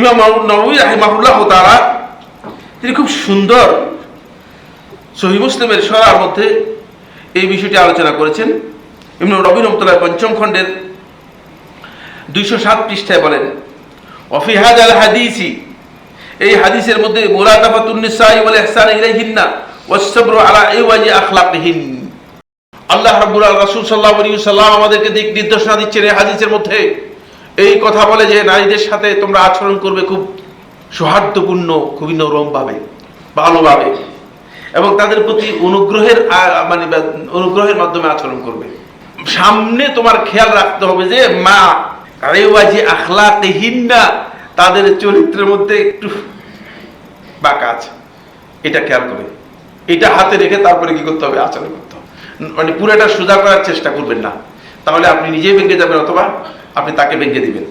ইমাম নবী রাহিমাহুল্লাহ তারা তিনি খুব সুন্দর সহি মুসলিমের সরার মধ্যে এই বিষয়টি আলোচনা করেছেন। ইমাম রবি রহমতুল্লাহ পঞ্চম খণ্ডের দুইশো সাত পৃষ্ঠায় বলেন অফিহাদ আল হাদিসি এই হাদিসের মধ্যে মুরাদাফাতুন্নিসাই ওয়াল ইহসান ইলাইহিন্না ওয়াসসাবরু আলা ইওয়াজি আখলাকিহিন। আল্লাহ রাব্বুল রাসূল সাল্লাল্লাহু আলাইহি সাল্লাম আমাদেরকে দিক নির্দেশনা দিচ্ছেন এই হাদিসের মধ্যে। এই কথা বলে যে নারীদের সাথে তোমরা আচরণ করবে খুব সৌহার্দ্যপূর্ণ, খুবই নরমভাবে, ভালোভাবে, এবং তাদের প্রতি অনুগ্রহের মানে অনুগ্রহের মাধ্যমে আচরণ করবে। সামনে তোমার খেয়াল রাখতে হবে যে মা, রেওয়াজি আখলাকিহিন্না তাদের চরিত্রের মধ্যে একটু বাঁকা আছে। এটা খেয়াল করে। এটা হাতে রেখে তারপরে কি করতে হবে? আচরণ করতে হবে। মানে পুরোটা সোজা করার চেষ্টা করবেন না। তাহলে আপনি নিজেই ভেঙে যাবেন অথবা আপনি তাকে ভেঙে দিবেন।